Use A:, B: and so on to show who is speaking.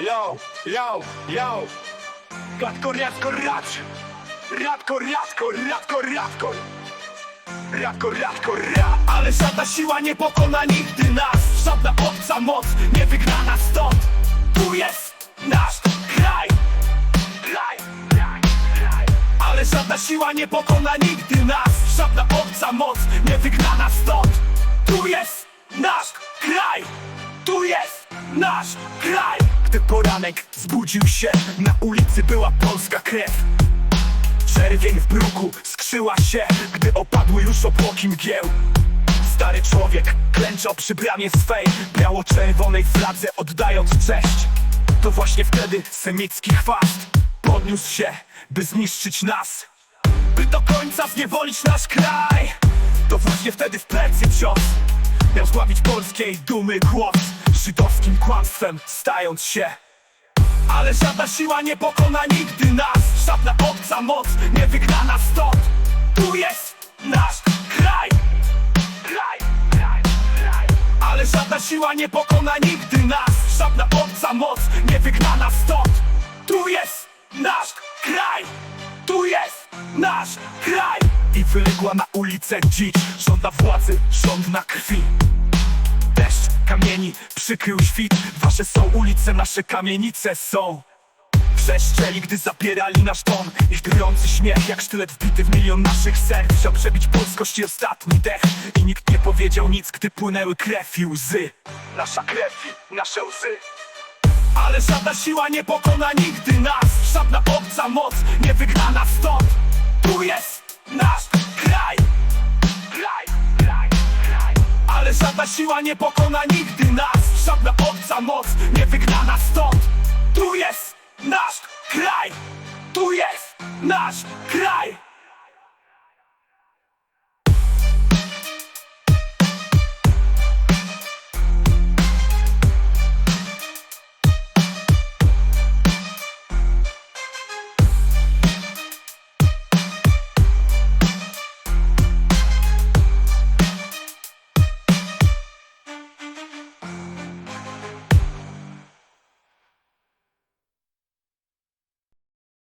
A: yo, yo, yo. Radko, radko, rad Radko, radko, radko, radko Radko, radko, rad Ale żadna siła nie pokona nigdy nas. Żadna obca moc nie wygna nas stąd. Tu jest nasz kraj. Kraj, kraj, kraj. Ale żadna siła nie pokona nigdy nas. Żadna obca moc nie wygna nas stąd. Tu jest nasz kraj. Tu jest nasz kraj Gdy poranek zbudził się. Na ulicy była polska krew. Czerwień w bruku skrzyła się Gdy opadły już obłoki mgieł. Stary człowiek klęczał przy bramie swej Biało-czerwonej fladze oddając cześć. To właśnie wtedy semicki chwast Podniósł się, by zniszczyć nas. By do końca zniewolić nasz kraj. To właśnie wtedy w plecy cios Miał zławić polskiej dumy głos Żydowskim kłamstwem stając się. Ale żadna siła nie pokona nigdy nas. Żadna obca moc nie wygna nas stąd. Tu jest nasz kraj. Kraj, kraj, kraj. Ale żadna siła nie pokona nigdy nas. Żadna obca moc nie wygna nas stąd. Tu jest nasz kraj. Tu jest nasz kraj. I wyległa na ulicę dzicz Żąda władzy, żądna krwi. Deszcz kamieni przykrył świt. Wasze są ulice, nasze kamienice są. Wrzeszczeli, gdy zabierali nasz dom Ich drwiący śmiech jak sztylet wbity w milion naszych serc. Chciał przebić polskość i ostatni dech. I nikt nie powiedział nic, gdy płynęły krew i łzy. Nasza krew i nasze łzy. Ale żadna siła nie pokona nigdy nas. Żadna obca moc nie wygna nas stąd Żadna siła nie pokona nigdy nas. Żadna obca moc nie wygna nas stąd. Tu jest nasz kraj. Tu jest nasz kraj.